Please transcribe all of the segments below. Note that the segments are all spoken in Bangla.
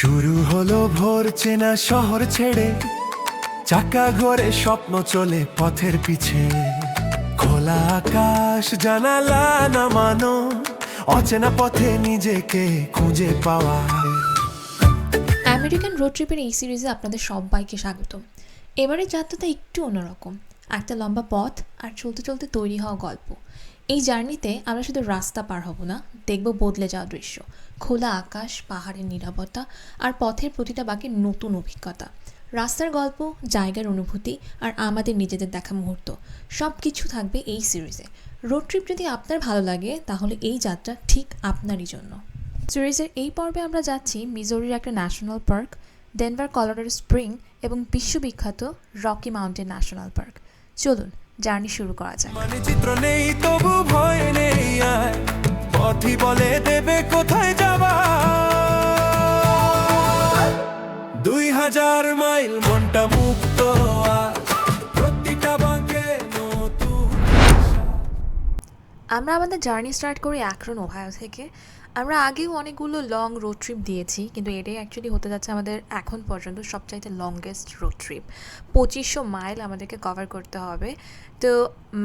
শুরু হলো ভোর, চেনা শহর ছেড়ে। চাকা ঘরে, স্বপ্ন চলে পথের পিছে। খোলা আকাশ, জানালা নামানো, অচেনা পথে নিজেকে খুঁজে পাওয়া। আমেরিকান রোড ট্রিপের এই সিরিজে আপনাদের সবাইকে স্বাগত এবারে যাত্রাটা একটু অন্যরকম। একটা লম্বা পথ আর চলতে চলতে তৈরি হওয়া গল্প। এই জার্নিতে আমরা শুধু রাস্তা পার হব না, দেখব বদলে যাওয়া দৃশ্য। খোলা আকাশ, পাহাড়ের নিরাপত্তা আর পথের প্রতিটা বাকি নতুন অভিজ্ঞতা। রাস্তার গল্প, জায়গার অনুভূতি আর আমাদের নিজেদের দেখা মুহূর্ত সব কিছু থাকবে এই সিরিজে। রোড ট্রিপ যদি আপনার ভালো লাগে, তাহলে এই যাত্রা ঠিক আপনারই জন্য। সিরিজের এই পর্বে আমরা যাচ্ছি মিজোরির একটা national park, Denver, Colorado spring এবং বিশ্ববিখ্যাত রকি মাউন্টেন ন্যাশনাল পার্ক। চলুন, জার্নি শুরু করা মানে চিত্র নেই, তবু ভয় নেই পথই বলে দেবে কোথায় যাবা? দুই হাজার মাইল মনটা মুক্ত প্রতিটা নতুন আমরা আমাদের জার্নি স্টার্ট করি অ্যাক্রন, ওহায়ো থেকে। আমরা আগেও অনেকগুলো লং রোড ট্রিপ দিয়েছি, কিন্তু এটাই অ্যাকচুয়ালি হতে যাচ্ছে আমাদের এখন পর্যন্ত সবচাইতে লংগেস্ট রোড ট্রিপ পঁচিশশো মাইল আমাদেরকে কভার করতে হবে। তো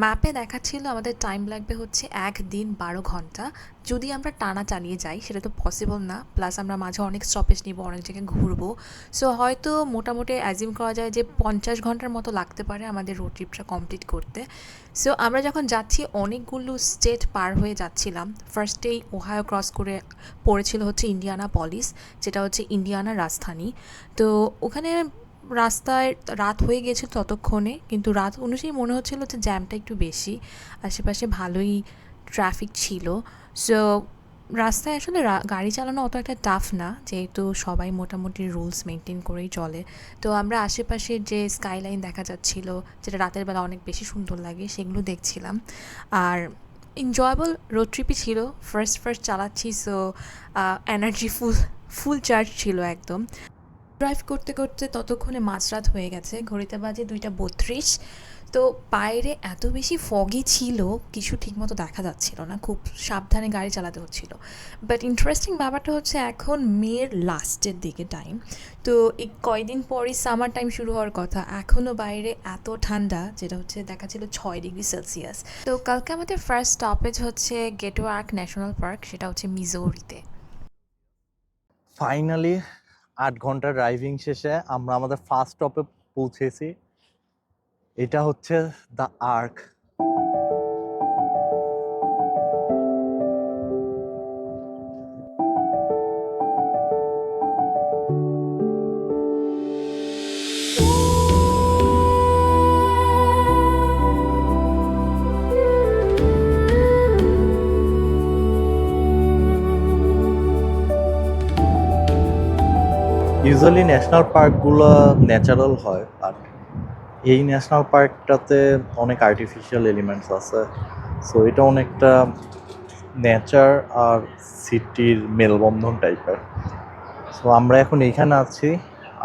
ম্যাপে দেখাচ্ছিল আমাদের টাইম লাগবে হচ্ছে এক দিন বারো ঘণ্টা। যদি আমরা টানা চালিয়ে যাই, সেটা তো পসিবল না। প্লাস আমরা মাঝে অনেক স্টপেজ নিব, অনেক জায়গায় ঘুরবো। সো হয়তো মোটামুটি অ্যাজিউম করা যায় যে পঞ্চাশ ঘণ্টার মতো লাগতে পারে আমাদের রোড ট্রিপটা কমপ্লিট করতে। সো আমরা যখন যাচ্ছি, অনেকগুলো স্টেট পার হয়ে যাচ্ছিলাম। ফার্স্টেই ওহায়ো ক্রস করে পড়েছিল হচ্ছে ইন্ডিয়ানা পলিস যেটা হচ্ছে ইন্ডিয়ানার রাজধানী। তো ওখানে রাস্তায় রাত হয়ে গেছিল ততক্ষণে, কিন্তু রাত অনুযায়ী মনে হচ্ছিল যে জ্যামটা একটু বেশি। আশেপাশে ভালোই ট্রাফিক ছিল। সো রাস্তায় আসলে গাড়ি চালানো অত একটা টাফ না, যেহেতু সবাই মোটামুটি রুলস মেনটেন করেই চলে। তো আমরা আশেপাশে যে স্কাইলাইন দেখা যাচ্ছিল, যেটা রাতের বেলা অনেক বেশি সুন্দর লাগে, সেগুলো দেখছিলাম। আর এনজয়েবল রোড ট্রিপই ছিল ফার্স্ট ফার্স্ট চালাচ্ছি so energy full full charge ছিল একদম। ড্রাইভ করতে করতে ততক্ষণে মাঝরাত হয়ে গেছে, ঘড়িতে বাজে দুইটা বত্রিশ। তো বাইরে এত বেশি ফগি ছিল, কিছু ঠিকমতো দেখা যাচ্ছিল না, খুব সাবধানে গাড়ি চালাতে হচ্ছিল। বাট ইন্টারেস্টিং ব্যাপারটা হচ্ছে এখন মেয়ের লাস্টের দিকে টাইম তো এই কয়দিন পরই সামার টাইম শুরু হওয়ার কথা এখনও বাইরে এত ঠান্ডা, যেটা হচ্ছে দেখা ছিল ছয় ডিগ্রি সেলসিয়াস তো কালকে আমাদের ফার্স্ট স্টপেজ হচ্ছে গেটওয়ার্ক ন্যাশনাল পার্ক সেটা হচ্ছে মিজোরিতে। ফাইনালি আট ঘণ্টা ড্রাইভিং শেষে আমরা আমাদের ফার্স্ট স্টপে পৌঁছেছি। এটা হচ্ছে দ্য আর্ক ইউজুয়ালি ন্যাশনাল পার্কগুলো ন্যাচারাল হয়। এই ন্যাশনাল পার্কটাতে অনেক আর্টিফিশিয়াল এলিমেন্টস আছে। সো এটা অনেকটা নেচার আর সিটির মেলবন্ধন টাইপের সো আমরা এখন এইখানে আছি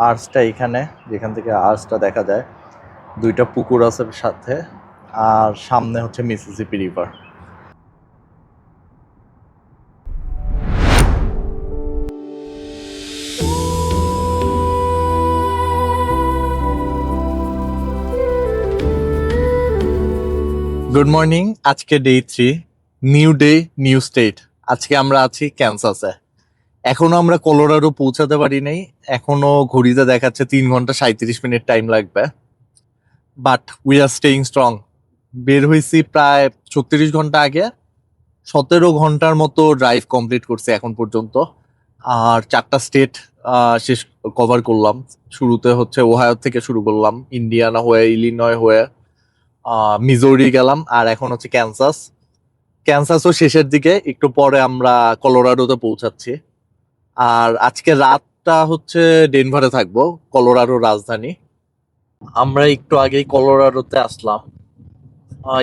আর্সটা এইখানে, যেখান থেকে আর্সটা দেখা যায়। দুইটা পুকুর আছে সাথে, আর সামনে হচ্ছে মিসিসিপি রিভার গুড মর্নিং আজকে day three new day new state আজকে আমরা আছি ক্যান্সাসে এখনও আমরা কলোরাডো পৌঁছাতে পারি নাই, এখনও ঘড়িতে দেখাচ্ছে তিন ঘণ্টা সাঁত্রিশ মিনিট টাইম লাগবে। But we are staying strong বের হয়েছি প্রায় ছত্রিশ ঘণ্টা আগে, সতেরো ঘণ্টার মতো ড্রাইভ কমপ্লিট করছে এখন পর্যন্ত। আর চারটা স্টেট শেষ কভার করলাম। শুরুতে হচ্ছে ওহায়ো থেকে শুরু করলাম ইন্ডিয়ানা হয়ে ইলিনয় হয়ে। মিজোরি গেলাম, আর এখন হচ্ছে ক্যান্সাস ক্যান্সাসও শেষের দিকে, একটু পরে আমরা কলোরাডোতে পৌঁছাচ্ছি। আর আজকে রাতটা হচ্ছে ডেনভারে থাকব কলোরাডো রাজধানী। আমরা একটু আগেই কলোরাডোতে আসলাম।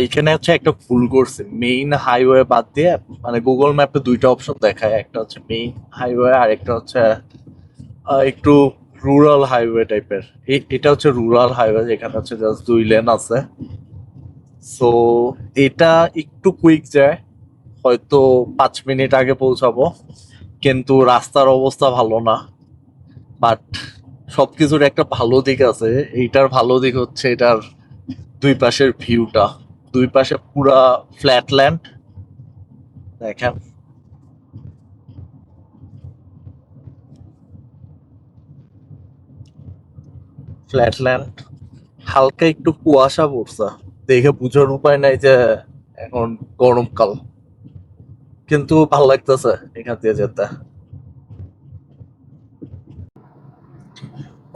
এখানে হচ্ছে একটা ভুল করছে। মেইন হাইওয়ে বাদ দিয়ে মানে গুগল ম্যাপে দুইটা অপশন দেখায়। একটা হচ্ছে মেইন হাইওয়ে আর একটা হচ্ছে একটু রুরাল হাইওয়ে টাইপের এটা হচ্ছে রুরাল হাইওয়ে যেখানে হচ্ছে জাস্ট দুই লেন আছে। সো এটা একটু কুইক যায়। হয়তো পাঁচ মিনিট আগে পৌঁছাবো। কিন্তু রাস্তার অবস্থা ভালো না। বাট সব কিছুর একটা ভালো দিক আছে। এইটার ভালো দিক হচ্ছে এটার দুই পাশের ভিউটা দুই পাশে পুরা ফ্ল্যাট ল্যান্ড দেখেন। ফ্ল্যাট ল্যান্ড হালকা একটু কুয়াশা পড়ছে। দেখে বুঝার উপায় নাই যে এখন গরমকাল কিন্তু ভালো লাগতেছে এখান দিয়ে যেতে।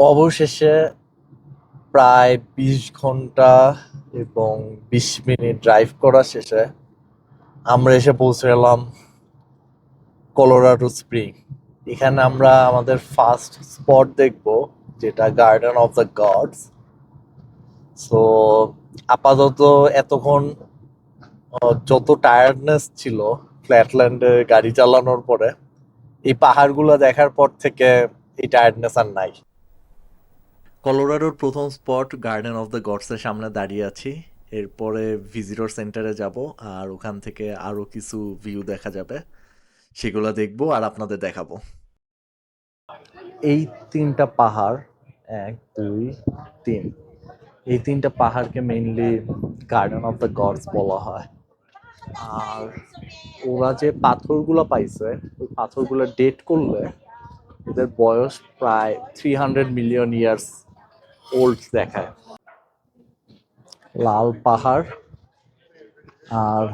অবশেষে প্রায় বিশ ঘণ্টা এবং বিশ মিনিট ড্রাইভ করা শেষে আমরা এসে পৌঁছে গেলাম কলোরাডো স্প্রিং। এখানে আমরা আমাদের ফার্স্ট স্পট দেখব, যেটা garden of the gods so আপাতত এতক্ষণ যত টায়ার্ডনেস ছিল ফ্ল্যাটল্যান্ডে গাড়ি চালানোর পরে এই পাহাড়গুলো দেখার পর থেকে এই টায়ার্ডনেস আর নাই। কলোরাডোর প্রথম স্পট গার্ডেন অফ দ্য গডসের সামনে দাঁড়িয়ে আছি। এরপরে ভিজিটর সেন্টারে যাব আর ওখান থেকে আরও কিছু ভিউ দেখা যাবে। সেগুলো দেখব আর আপনাদের দেখাবো। এই তিনটা পাহাড় এক দুই তিন। এই তিনটা পাহাড়কে mainly garden of the gods বলা হয়। আর ওরা যে পাথরগুলো পাইছে, ওই পাথরগুলো ডেট করলে এদের বয়স প্রায় three hundred million years old দেখায়। লাল পাহাড় আর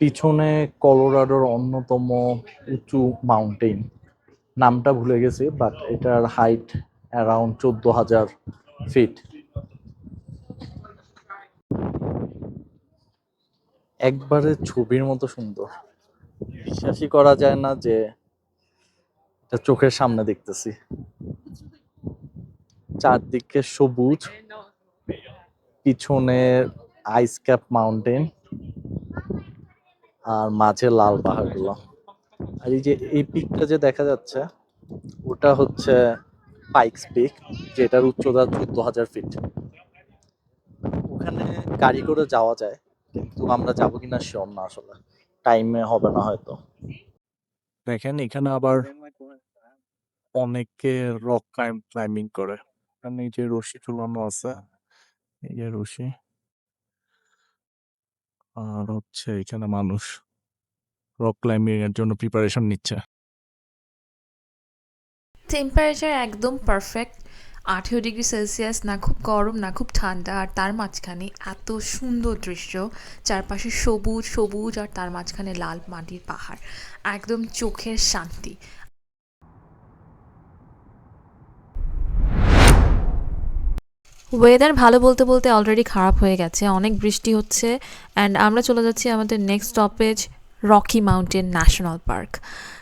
পিছনে কলোরাডোর অন্যতম উঁচু মাউন্টেন নামটা ভুলে গেছি বাট এটার হাইট অ্যারাউন্ড চোদ্দ হাজার ফিট একবারে ছবির মতো সুন্দর। বিশ্বাসই করা যায় না যে এটা চোখের সামনে দেখতেছি। চারদিকে সবুজ, পিছনে আইস ক্যাপ মাউন্টেন আর মাঝে লাল পাহাড়গুলো। আর এই যে, এই পিকটা যে দেখা যাচ্ছে, ওটা হচ্ছে পাইকস পিক যেটার উচ্চতা চোদ্দ হাজার ফিট ওখানে গাড়ি করে যাওয়া যায়। কিন্তু আমরা যাব কিনা শিওর না আসলে। টাইমে হবে না হয়তো। দেখেন এখানে আবার অনেকে রক ক্লাইম্বিং করে। এখানে যে রশি ঝুলানো আছে এই যে রশি। আর হচ্ছে এখানে মানুষ রক ক্লাইম্বিং এর জন্য প্রিপারেশন নিচ্ছে। টেম্পারেচার একদম পারফেক্ট আঠেরো ডিগ্রি সেলসিয়াস, না খুব গরম, না খুব ঠান্ডা, আর তার মাঝখানে এত সুন্দর দৃশ্য। চারপাশে সবুজ সবুজ, আর তার মাঝখানে লাল মাটির পাহাড়। একদম চোখের শান্তি। ওয়েদার ভালো বলতে বলতে অলরেডি খারাপ হয়ে গেছে, অনেক বৃষ্টি হচ্ছে অ্যান্ড আমরা চলে যাচ্ছি আমাদের next stoppage rocky mountain national park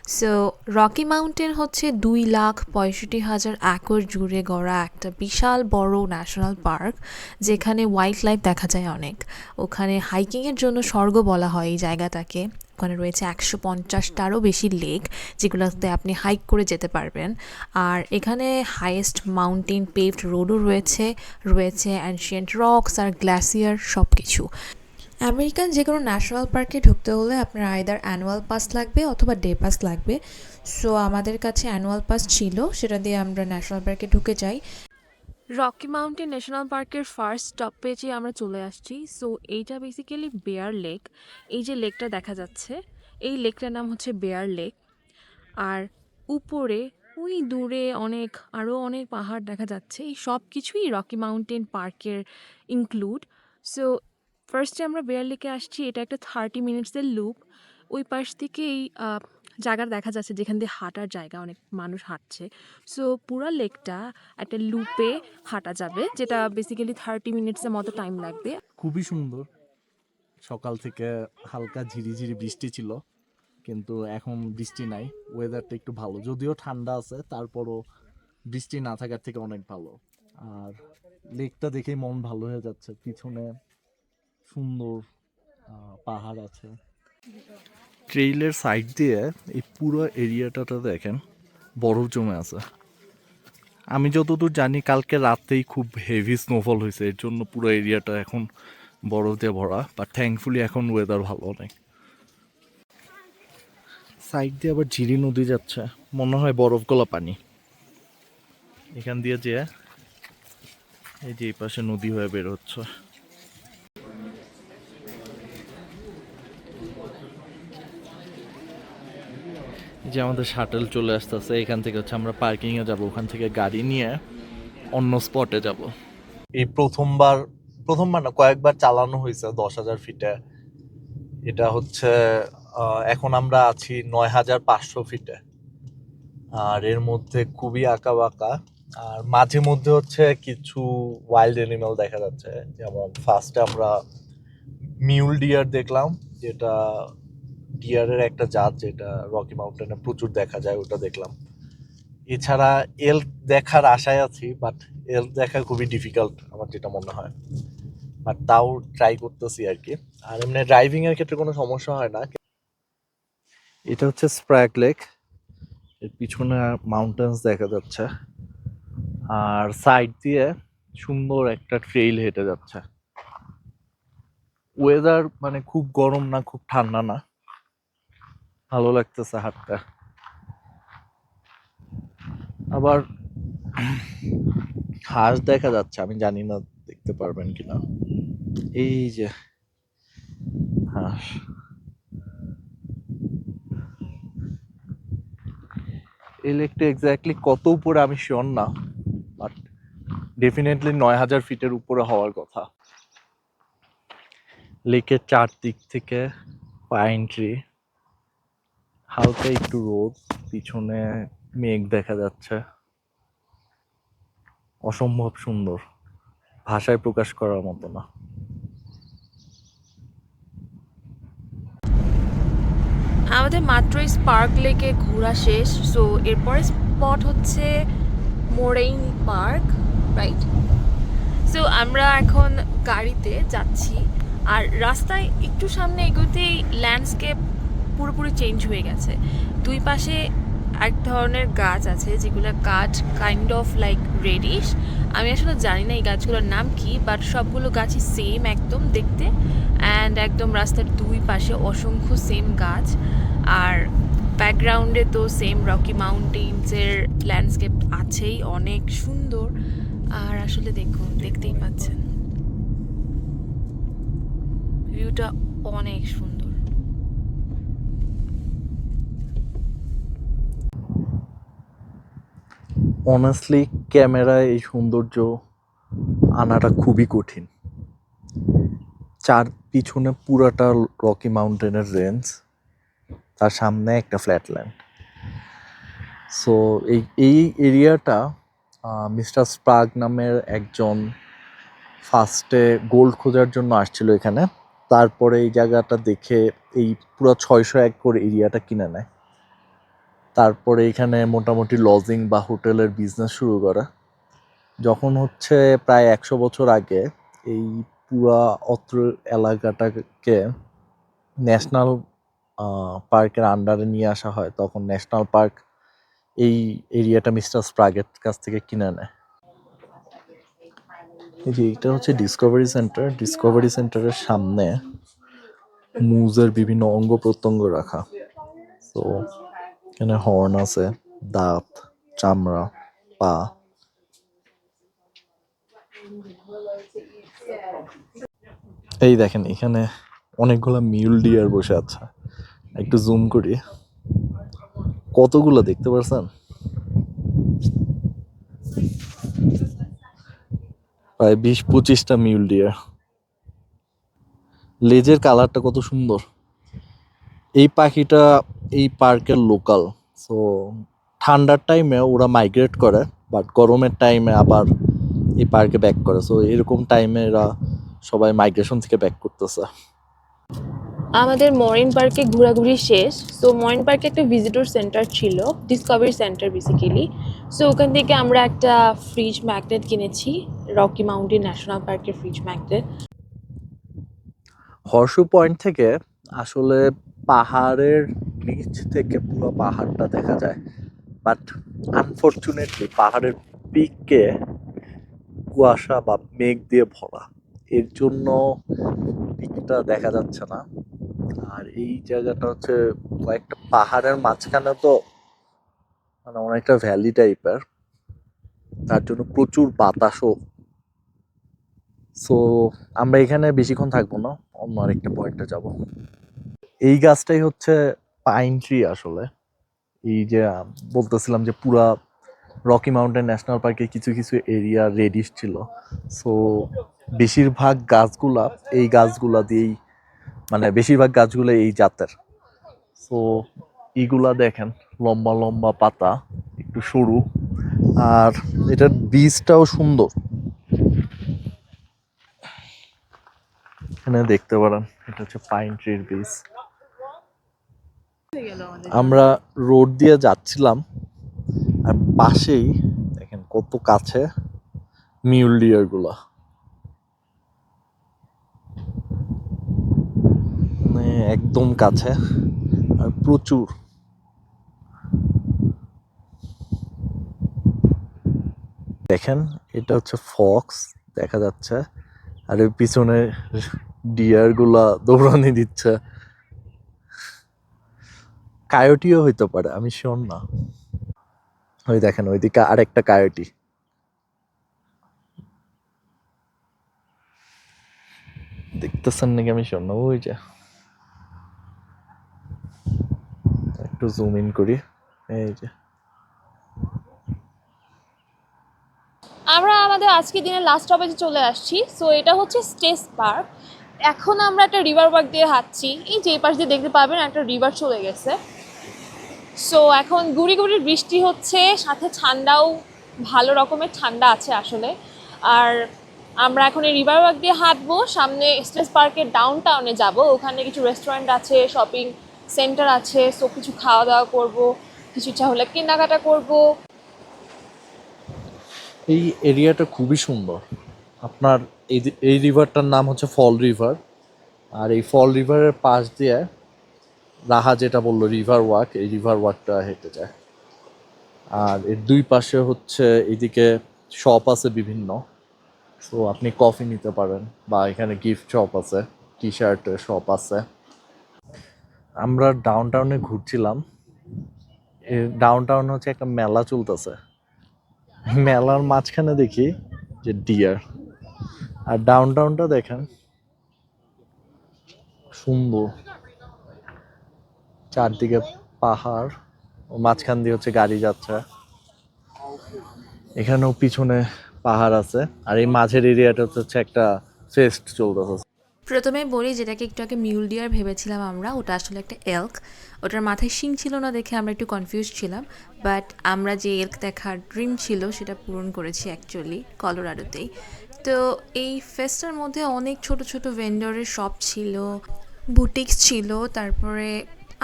so rocky mountain হচ্ছে দুই লাখ পঁয়ষট্টি হাজার একর জুড়ে গড়া একটা বিশাল বড় ন্যাশনাল পার্ক যেখানে ওয়াইল্ড লাইফ দেখা যায় অনেক। ওখানে হাইকিংয়ের জন্য স্বর্গ বলা হয় এই জায়গাটাকে। ওখানে রয়েছে একশো পঞ্চাশটারও বেশি লেক যেগুলোতে আপনি হাইক করে যেতে পারবেন। আর এখানে হাইয়েস্ট মাউন্টেন পেভড রোডও রয়েছে। রয়েছে অ্যানশিয়েন্ট রকস আর গ্লাসিয়ার সব কিছু আমেরিকান যে কোনো ন্যাশনাল পার্কে ঢুকতে হলে আপনার আইদার অ্যানুয়াল পাস লাগবে অথবা ডে পাস লাগবে। সো আমাদের কাছে অ্যানুয়াল পাস ছিল, সেটা দিয়ে আমরা ন্যাশনাল পার্কে ঢুকে যাই। রকি মাউন্টেন ন্যাশনাল পার্কের ফার্স্ট স্টপ স্টপেজে আমরা চলে আসছি। সো এইটা বেসিক্যালি বেয়ার লেক এই যে লেকটা দেখা যাচ্ছে, এই লেকটার নাম হচ্ছে বেয়ার লেক আর উপরে, ওই দূরে অনেক আরও অনেক পাহাড় দেখা যাচ্ছে। এই সব কিছুই রকি মাউন্টেন পার্কের ইনক্লুড সো ফার্স্টে আমরা বেয়ার লেকে আসছি এটা একটা থার্টি মিনিটসের লুপ ওই পাশ থেকেই আহ, জায়গা দেখা যাচ্ছে যেখান দিয়ে হাঁটার জায়গা অনেক মানুষ হাঁটছে। সো পুরো লেকটা একটা লুপে হাঁটা যাবে যেটা বেসিক্যালি থার্টি মিনিটসের মতো টাইম লাগবে। খুবই সুন্দর। সকাল থেকে হালকা ঝিরিঝিরি বৃষ্টি ছিল কিন্তু এখন বৃষ্টি নাই ওয়েদারটা একটু ভালো। যদিও ঠান্ডা আছে তারপরও বৃষ্টি না থাকার থেকে অনেক ভালো। আর লেকটা দেখেই মন ভালো হয়ে যাচ্ছে পিছনে সুন্দর পাহাড় আছে। ট্রেইলের সাইড দিয়ে এই পুরো এরিয়াটাতে দেখেন, বরফ জমে আছে। আমি যতদূর জানি কালকে রাতেই খুব হেভি স্নোফল হয়েছে, এর জন্য পুরো এরিয়াটা এখন বরফ দিয়ে ভরা বাট থ্যাঙ্কফুলি এখন ওয়েদার ভালো অনেক সাইড দিয়ে আবার ঝিরি নদী যাচ্ছে, মনে হয় বরফ গলা পানি। এখান দিয়ে যে এই যে এই পাশে নদী হয়ে বের হচ্ছে। যে আমাদের শাটেল চলে আসতেছে, এখান থেকে হচ্ছে আমরা পার্কিংয়ে যাব, ওখান থেকে গাড়ি নিয়ে অন্য স্পটে যাব। এই প্রথমবার প্রথমবার না, কয়েকবার চালানো হয়েছে দশ হাজার ফিটে এটা হচ্ছে এখন আমরা আছি নয় হাজার পাঁচশো ফিটে আর এর মধ্যে খুবই আঁকা বাঁকা আর মাঝে মধ্যে হচ্ছে কিছু ওয়াইল্ড অ্যানিমাল দেখা যাচ্ছে। যেমন ফার্স্টে আমরা মিউল ডিয়ার দেখলাম, যেটা ডিয়ারের একটা জাত যেটা রকি মাউন্টেনে প্রচুর দেখা যায়, ওটা দেখলাম। এছাড়া এল দেখার আশায় আছি বাট এল দেখা খুবই ডিফিকাল্ট আমার যেটা মনে হয়। বাট তাও ট্রাই করতেছি আর কি। আর এমনি ড্রাইভিং এর ক্ষেত্রে কোনো সমস্যা হয় না। এটা হচ্ছে স্প্র্যাগ লেক এর পিছনে মাউন্টেন্স দেখা যাচ্ছে। আর সাইড দিয়ে সুন্দর একটা ট্রেইল হেঁটে যাচ্ছে। ওয়েদার মানে খুব গরম না, খুব ঠান্ডা না। ভালো লাগতেছে হাঁটতে আবার হাঁস দেখা যাচ্ছে, আমি জানি না, দেখতে পারবেন কিনা। এই যে হাঁস। এই লেকটা এক্স্যাক্টলি কত উপরে আমি শিওর না বাট ডেফিনেটলি নয় হাজার ফিটের উপরে হওয়ার কথা। লেকের চারদিক থেকে পাইন ট্রি হালকা একটু রোদ, পিছনে মেঘ দেখা যাচ্ছে। অসম্ভব সুন্দর। ভাষায় প্রকাশ করার মতো না। আমাদের মাত্রই স্পার্ক লেকে ঘোরা শেষ সো এরপরে স্পট হচ্ছে মোরেইন পার্ক রাইট সো আমরা এখন গাড়িতে যাচ্ছি, আর রাস্তায় একটু সামনে এগোতেই ল্যান্ডস্কেপ পুরোপুরি চেঞ্জ হয়ে গেছে। দুই পাশে এক ধরনের গাছ আছে, যেগুলো গাছ কাইন্ড অফ লাইক রেডিশ আমি আসলে জানি না এই গাছগুলোর নাম কি বাট সবগুলো গাছই সেম একদম দেখতে। অ্যান্ড একদম রাস্তার দুই পাশে অসংখ্য সেম গাছ। আর ব্যাকগ্রাউন্ডে তো সেম রকি মাউন্টেন্সের ল্যান্ডস্কেপ আছেই, অনেক সুন্দর। আর আসলে দেখুন, দেখতেই পাচ্ছেন। ভিউটা অনেক সুন্দর অনেস্টলি ক্যামেরায় এই সৌন্দর্য আনাটা খুবই কঠিন। চার পিছনে পুরাটা রকি মাউন্টেনের রেঞ্জ, তার সামনে একটা ফ্ল্যাটল্যান্ড সো এই এই এরিয়াটা মিস্টার স্প্রাগ নামের একজন ফার্স্টে গোল্ড খোঁজার জন্য আসছিল এখানে। তারপরে এই জায়গাটা দেখে এই পুরো ছয়শো একর এরিয়াটা কিনে নেয়। তারপরে এখানে মোটামুটি লজিং বা হোটেলের বিজনেস শুরু করা। যখন হচ্ছে প্রায় একশো বছর আগে এই পুরা অত্র এলাকাটাকে ন্যাশনাল পার্কের আন্ডারে নিয়ে আসা হয়, তখন ন্যাশনাল পার্ক এই এরিয়াটা মিস্টার স্প্রাগের কাছ থেকে কিনে নেয়। এই যে এটা হচ্ছে ডিসকভারি সেন্টার ডিসকভারি সেন্টারের সামনে মুজের বিভিন্ন অঙ্গ প্রত্যঙ্গ রাখা। তো এখানে হর্ন আছে দাঁত চামড়া পা এই দেখেন, এখানে অনেকগুলো মিউল ডিয়ার বসে আছে। একটু জুম করি। কতগুলো দেখতে পারছেন? প্রায় বিশ পঁচিশটা মিউল ডিয়ার লেজের কালারটা কত সুন্দর। এই পাখিটা এই পার্কের লোকাল সো ঠান্ডার টাইমে ওরা মাইগ্রেট করে বাট গরমের টাইমে আবার এই পার্কে ব্যাক করে সো এরকম টাইমে এরা সবাই মাইগ্রেশন থেকে ব্যাক করতেছে। আমাদের মরিন পার্কে ঘোরাঘুরি শেষ সো মরিন পার্কে একটা ভিজিটর সেন্টার ছিল ডিসকভারি সেন্টার বেসিক্যালি সো ওখান থেকে আমরা একটা ফ্রিজ ম্যাগনেট কিনেছি রকি মাউন্টেন ন্যাশনাল পার্কের ফ্রিজ ম্যাগনেট হর্ষু পয়েন্ট থেকে আসলে পাহাড়ের নিচ থেকে পুরো পাহাড়টা দেখা যায়। বাট আনফর্চুনেটলি পাহাড়ের পিককে কুয়াশা বা মেঘ দিয়ে ভরা। এর জন্য পিকটা দেখা যাচ্ছে না। আর এই জায়গাটা হচ্ছে কয়েকটা পাহাড়ের মাঝখানে তো মানে অনেকটা ভ্যালি টাইপের তার জন্য প্রচুর বাতাসও। সো আমরা এখানে বেশিক্ষণ থাকব না। অন্য আরেকটা পয়েন্টে যাব। এই গাছটাই হচ্ছে পাইন ট্রি আসলে। এই যে বলতেছিলাম যে পুরা রকি মাউন্টেন ন্যাশনাল পার্কে কিছু কিছু এরিয়া রেডিশ ছিল। সো বেশিরভাগ গাছগুলা, এই গাছগুলা দিয়েই মানে বেশিরভাগ গাছগুলো এই জাতের। সো এইগুলা দেখেন, লম্বা লম্বা পাতা, একটু সরু। আর এটার বীজটাও সুন্দর। এখানে দেখতে পারেন, এটা হচ্ছে পাইন ট্রির বীজ। আমরা রোড দিয়ে যাচ্ছিলাম, আর পাশেই দেখেন কত কাছে মিউলগুলা মানে একদম কাছে, আর প্রচুর। দেখেন, এটা হচ্ছে ফক্স, দেখা যাচ্ছে। আর পিছনে ডিয়ারগুলা দৌড়ানি দিচ্ছে। কায়োটিও হইতে পারে, আমি শিওর না। ওই দেখেন, ওইদিকে আরেকটা কায়োটি। দেখতেছেন নাকি আমি শিওর না? ওই যে। একটু জুম ইন করি। এই যে। আমরা আমাদের আজকের দিনের লাস্ট স্টপেজে চলে আসছি সো এটা হচ্ছে স্টেস পার্ক। এখন আমরা একটা রিভার পার্ক দিয়ে হাঁটছি। এই যে পাশ দিয়ে দেখতে পাবেন একটা রিভার চলে গেছে। সো এখন গুড়ি গুড়ি বৃষ্টি হচ্ছে, সাথে ঠান্ডাও, ভালো রকমের ঠান্ডা আছে আসলে। আর আমরা এখন এই রিভার পার্ক দিয়ে হাঁটবো, সামনে স্টেস পার্কের ডাউন টাউনে যাব। ওখানে কিছু রেস্টুরেন্ট আছে শপিং সেন্টার আছে সো কিছু খাওয়া দাওয়া করব, কিছু ইচ্ছা হলে কেনাকাটা করব। এই এরিয়াটা খুবই সুন্দর। আপনার এই এই রিভারটার নাম হচ্ছে ফল রিভার। আর এই ফল রিভারের পাশ দিয়ে রাহা যেটা বলল রিভার ওয়াক এই রিভার ওয়াকটা হেঁটে যায়। আর এর দুই পাশে হচ্ছে এদিকে শপ আছে বিভিন্ন। সো আপনি কফি নিতে পারেন বা এখানে গিফট শপ আছে টি শার্টের শপ আছে। আমরা ডাউন টাউনে ঘুরছিলাম। ডাউন টাউন হচ্ছে একটা মেলা চলতেছে। মেলার মাঝখানে দেখি যে ডিয়ার আর ডাউন টাউনটা দেখেন, সুন্দর। চারদিকে পাহাড় ও মাঝখান দিয়ে হচ্ছে গাড়ি যাচ্ছে। এখানেও পিছনে পাহাড় আছে আর এই মাঝের এরিয়াটা হচ্ছে একটা ফেস্ট চলতেছে। প্রথমে বলি যেটাকে একটু আগে মিউল ডিয়ার ভেবেছিলাম আমরা, ওটা আসলে একটা এলক ওটার মাথায় শিং ছিল না দেখে আমরা একটু কনফিউজ ছিলাম বাট আমরা যে এলক দেখার ড্রিম ছিল সেটা পূরণ করেছি অ্যাকচুয়ালি কলোরাডোতেই। তো এই ফেস্টার মধ্যে অনেক ছোট ছোট ভেন্ডরের শপ ছিল বুটিক্স ছিল, তারপরে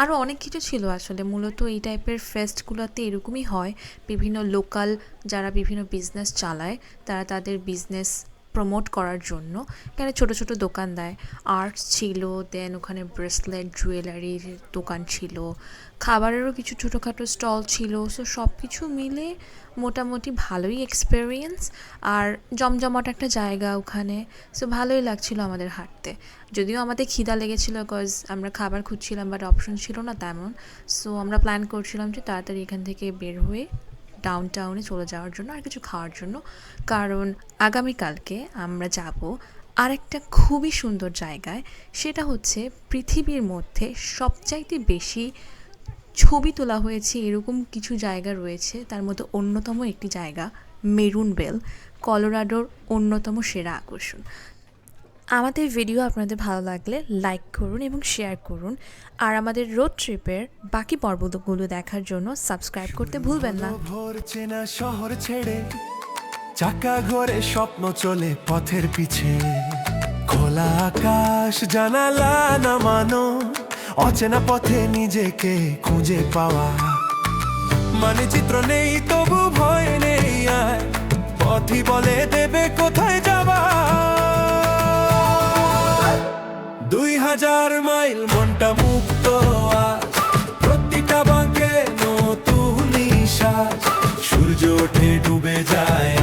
আরও অনেক কিছু ছিল আসলে। মূলত এই টাইপের ফেস্টগুলোতে এরকমই হয়। বিভিন্ন লোকাল যারা বিভিন্ন বিজনেস চালায়, তারা তাদের বিজনেস প্রমোট করার জন্য। এখানে ছোট ছোট দোকান দেয়। আর্টস ছিল দেন ওখানে ব্রেসলেট জুয়েলারির দোকান ছিল। খাবারেরও কিছু ছোটোখাটো স্টল ছিল। সো সব কিছু মিলে মোটামুটি ভালোই এক্সপেরিয়েন্স আর জমজমাট একটা জায়গা ওখানে। সো ভালোই লাগছিল আমাদের হাঁটতে। যদিও আমাদের খিদা লেগেছিল বিকজ আমরা খাবার খুঁজছিলাম বাট অপশন ছিল না তেমন। সো আমরা প্ল্যান করছিলাম যে তাড়াতাড়ি এখান থেকে বের হয়ে ডাউন টাউনে চলে যাওয়ার জন্য আর কিছু খাওয়ার জন্য। কারণ আগামীকালকে আমরা যাব আরেকটা খুবই সুন্দর জায়গায়। সেটা হচ্ছে পৃথিবীর মধ্যে সবচাইতে বেশি ছবি তোলা হয়েছে এরকম কিছু জায়গা রয়েছে। তার মধ্যে অন্যতম একটি জায়গা মেরুন বেল, কলোরাডোর অন্যতম সেরা আকর্ষণ। আমাদের ভিডিও আপনাদের ভালো লাগলে লাইক করুন এবং শেয়ার করুন। আর আমাদের রোড ট্রিপের বাকি পর্বগুলো দেখার জন্য সাবস্ক্রাইব করতে ভুলবেন না। ভোর চেনা শহর ছেড়ে, চাকা ঘরে স্বপ্ন চলে পথের পিছে। খোলা আকাশ, জানালা নামানো, অচেনা পথে নিজেকে খুঁজে পাওয়া। মানে চিত্র নেই, তবু ভয় নেই আর, পথই বলে দেবে কোথায় যাবা দুই হাজার মাইল মনটা মুক্ত আজ। প্রতিটা বাঙ্গে নতুন সূর্য ওঠে ডুবে যায়